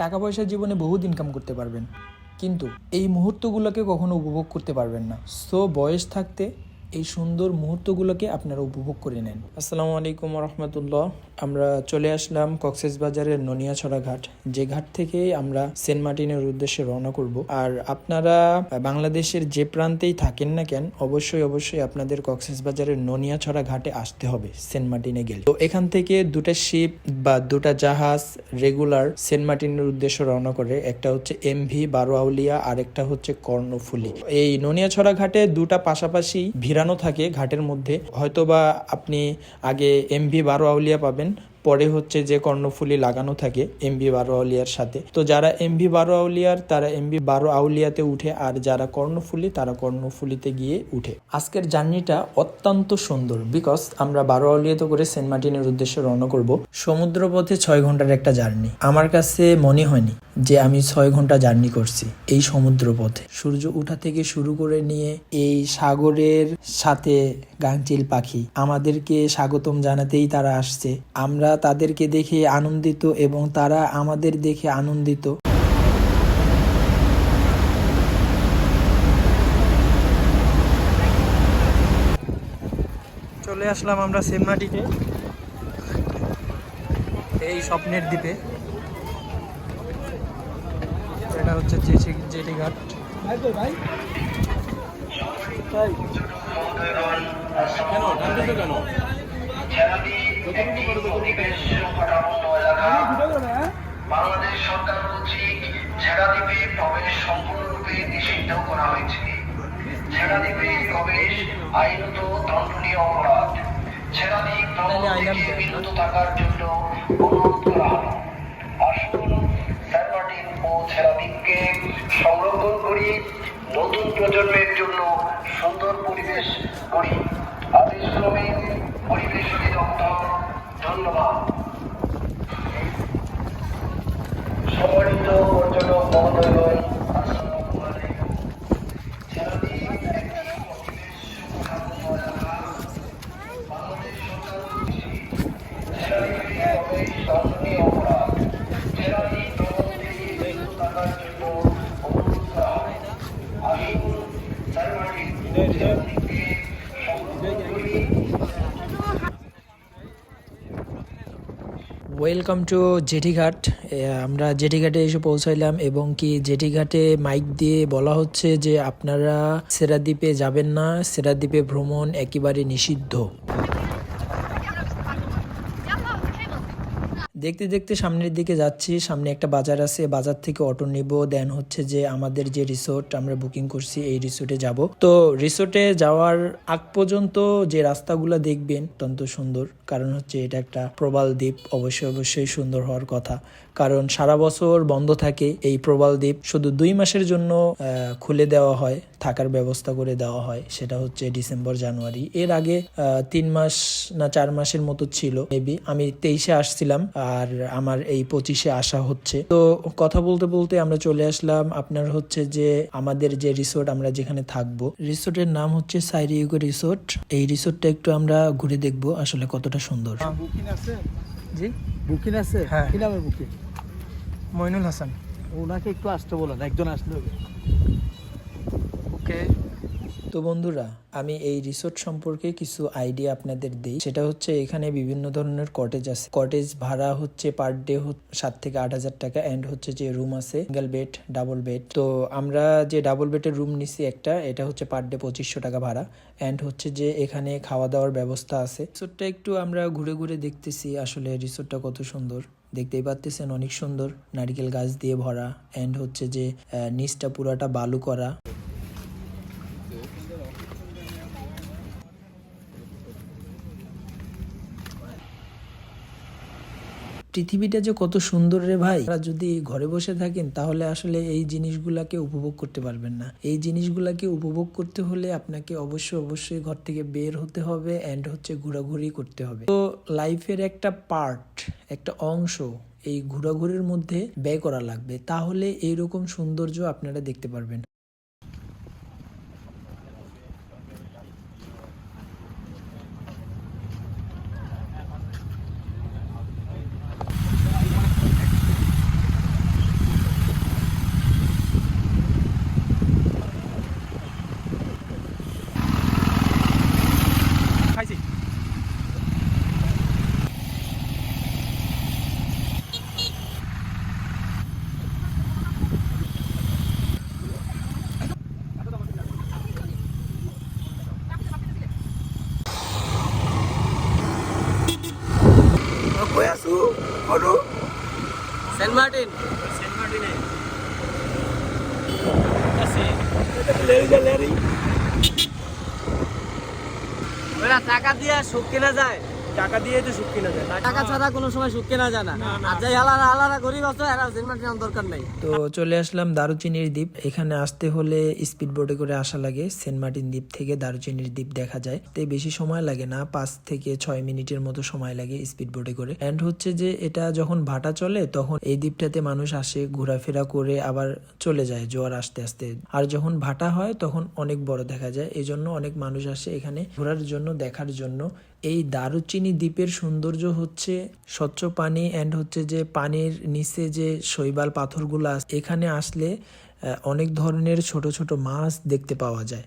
টাকা পয়সার জীবনে বহুত ইনকাম করতে পারবেন। কিন্তু এই মুহূর্তগুলোকে কখনো উপভোগ করতে পারবেন না। সো বয়স থাকতে এই সুন্দর মুহূর্তগুলোকে আপনারা উপভোগ করে নেন। আসসালামু আলাইকুম রহমতুল্লাহ। আমরা চলে আসলাম কক্সেস বাজারের ননিয়াছড়া ঘাট। যে ঘাট থেকে আমরা সেন্ট মার্টিনের উদ্দেশ্যে রওনা করব। আর আপনারা বাংলাদেশের যে প্রান্তেই থাকেন না কেন, অবশ্যই অবশ্যই আপনাদের কক্সেস বাজারের ননিয়াছড়া ঘাটে আসতে হবে সেন্ট মার্টিনে গেলে। তো এখান থেকে দুটা শিপ বা দুটা জাহাজ রেগুলার সেন্ট মার্টিনের উদ্দেশ্যে রওনা করে। একটা হচ্ছে এমভি বারো আউলিয়া আর একটা হচ্ছে কর্ণফুলি। এই ননিয়াছড়া ঘাটে দুটা পাশাপাশি ভিড়ানো থাকে ঘাটের মধ্যে। হয়তোবা আপনি আগে এমভি বারো আউলিয়া পাবেন Christian পরে হচ্ছে যে কর্ণফুলি লাগানো থাকে এমবি বারো আউলিয়ার সাথে। তো যারা এমবি বারো আউলিয়ার, তারা এমবি বারো আউলিয়াতে উঠে, আর যারা কর্ণফুলি, তারা কর্ণফুলিতে গিয়ে উঠে। আজকের জার্নিটা অত্যন্ত সুন্দর বিকজ আমরা বারো আউলিয়াতে করে সেন্ট মার্টিনের উদ্দেশ্যে রওনা করব। সমুদ্র পথে ছয় ঘণ্টার একটা জার্নি। আমার কাছে মনে হয়নি যে আমি ছয় ঘণ্টা জার্নি করছি এই সমুদ্র পথে সূর্য উঠা থেকে শুরু করে নিয়ে এই সাগরের সাথে গাংচিল পাখি, আমাদেরকে স্বাগতম জানাতেই তারা আসছে। আমরা তাদেরকে দেখে আনন্দিত এবং তারা আমাদের দেখে আনন্দিত। চলে আসলাম আমরা সেমনাটিতে এই স্বপ্নের দ্বীপে। এটা হচ্ছে জেটি ঘাট। তাই কেন কেন? বাংলাদেশ সরকার কর্তৃক ছেড়া প্রবেশ সম্পূর্ণরূপে নিষিদ্ধ করা হয়েছে। ছেড়া প্রবেশ আইনত দণ্ডনীয় অপরাধ। ছেড়া ভ্রমণ থেকে বিরত থাকার জন্য অনুরোধ করা হলো। আসুন সেন্ট ও সংরক্ষণ করি নতুন প্রজন্মের জন্য সুন্দর পরিবেশ করি ওয়েলকাম টু জেটিঘাট আমরা জেটিঘাটে এসে পৌঁছাইলাম এবং কি জেটিঘাটে মাইক দিয়ে বলা হচ্ছে যে আপনারা সেরাদ্বীপে যাবেন না। সেরাদ্বীপে ভ্রমণ একেবারে নিষিদ্ধ। দেখতে দেখতে সামনের দিকে যাচ্ছি, সামনে একটা বাজার আছে, বাজার থেকে অটো নিব দেন হচ্ছে যে আমাদের যে রিসোর্ট আমরা বুকিং করছি, এই রিসোর্টে যাব। তো রিসোর্টে যাওয়ার আগ পর্যন্ত যে রাস্তাগুলো দেখবেন, অত্যন্ত সুন্দর। কারণ হচ্ছে এটা একটা প্রবাল দ্বীপ, অবশ্যই অবশ্যই সুন্দর হওয়ার কথা। কারণ সারা বছর বন্ধ থাকে এই প্রবাল দ্বীপ। শুধু দুই মাসের জন্য খুলে দেওয়া হয়, থাকার ব্যবস্থা করে দেওয়া হয়। সেটা হচ্ছে ডিসেম্বর, জানুয়ারি। এর আগে তিন মাস না চার মাসের মতো ছিল মেবি আমি তেইশে আসছিলাম আর আমার এই পঁচিশে আসা হচ্ছে। তো কথা বলতে বলতে আমরা চলে আসলাম আপনার হচ্ছে যে আমাদের যে রিসোর্ট আমরা যেখানে থাকব। রিসোর্টের নাম হচ্ছে সাইরিউগো রিসোর্ট। এই রিসোর্টটা একটু আমরা ঘুরে দেখব আসলে কতটা সুন্দর। বুকিং আছে? জি? বুকিং আছে? হ্যাঁ। কি নামের বুকিং? মইনুল হাসান। ওনাকে একটু আসতে বলেন একজন আসলে ওকে। তো বন্ধুরা, আমি এই রিসোর্ট সম্পর্কে কিছু আইডিয়া আপনাদের দিই। সেটা হচ্ছে এখানে বিভিন্ন ধরনের কটেজ আছে। কটেজ ভাড়া হচ্ছে পার ডে সাত থেকে আট হাজার টাকা এন্ড হচ্ছে যে রুম আছে সিঙ্গেল বেড ডাবল বেড তো আমরা যে ডাবল বেডের রুম নিছি একটা, এটা হচ্ছে পার ডে পঁচিশশো টাকা ভাড়া। এন্ড হচ্ছে যে এখানে খাওয়া দাওয়ার ব্যবস্থা আছে। রিসোর্টটা একটু আমরা ঘুরে ঘুরে দেখতেছি আসলে রিসোর্টটা কত সুন্দর। দেখতেই পাচ্ছেন অনেক সুন্দর, নারিকেল গাছ দিয়ে ভরা। এন্ড হচ্ছে যে নিচটা পুরাটা বালু করা। পৃথিবীটা যে কত সুন্দর রে ভাই। আপনারা যদি ঘরে বসে থাকেন, তাহলে আসলে এই জিনিসগুলাকে উপভোগ করতে পারবেন না। এই জিনিসগুলাকে উপভোগ করতে হলে আপনাকে অবশ্যই অবশ্যই ঘর থেকে বের হতে হবে এন্ড হচ্ছে ঘোরাঘুরি করতে হবে। তো লাইফের একটা পার্ট একটা অংশ এই ঘোরাঘুরির মধ্যে ব্যয় করা লাগবে। তাহলে এইরকম সৌন্দর্য আপনারা দেখতে পারবেন। বয়াসু হলো সেন্ট মার্টিন। সেন্ট মার্টিনে। লেরি টাকা দিয়া সুখ কেনা যায়? টাকা দিয়ে তো সুখ কিনা যায়। টাকা ছাড়া কোনো সময় সুখ কেনা যায় না। আর যাই আলাদা আলাদা গরিব আছে এরা সেন্ট মার্টিন দরকার নাই। তো চলে আসলাম দারুচিনির দ্বীপ। এখানে আসতে হলে স্পিড বোটে করে আসা লাগে। সেন্ট মার্টিন দ্বীপ থেকে দারুচিনির দ্বীপ দেখা যায়। তাই বেশি সময় লাগে না পাঁচ থেকে ছয় মিনিটের মতো সময় লাগে স্পিড বোটে করে। অ্যান্ড হচ্ছে যে এটা যখন ভাটা চলে তখন এই দ্বীপটাতে মানুষ আসে ঘোরাফেরা করে আবার চলে যায় জোয়ার আসতে আসতে। আর যখন ভাটা হয় তখন অনেক বড় দেখা যায়। এই জন্য অনেক মানুষ আসে এখানে ঘোরার জন্য দেখার জন্য। এই দারুচিনি দ্বীপের সৌন্দর্য হচ্ছে স্বচ্ছ পানি অ্যান্ড হচ্ছে যে পানির নিচে যে শৈবাল পাথরগুলো এখানে আসলে অনেক ধরনের ছোট ছোট মাছ দেখতে পাওয়া যায়।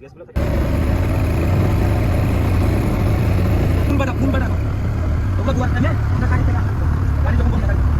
Pun badak, pun badak. Tunggu dua tangan ya. Kita kaki tengah. Kali jumpa kita kaki.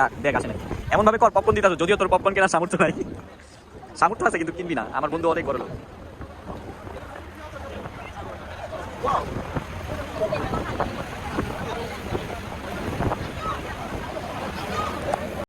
ডাক দেখ আসে নাই এমন ভাবে কর পপকর্ন দিতে যদিও তোর পপকর্ন কেনার সামর্থ্য নাই। সামর্থ্য আছে কিন্তু কিনবি না, আমার বন্ধু অনেক বড় লোক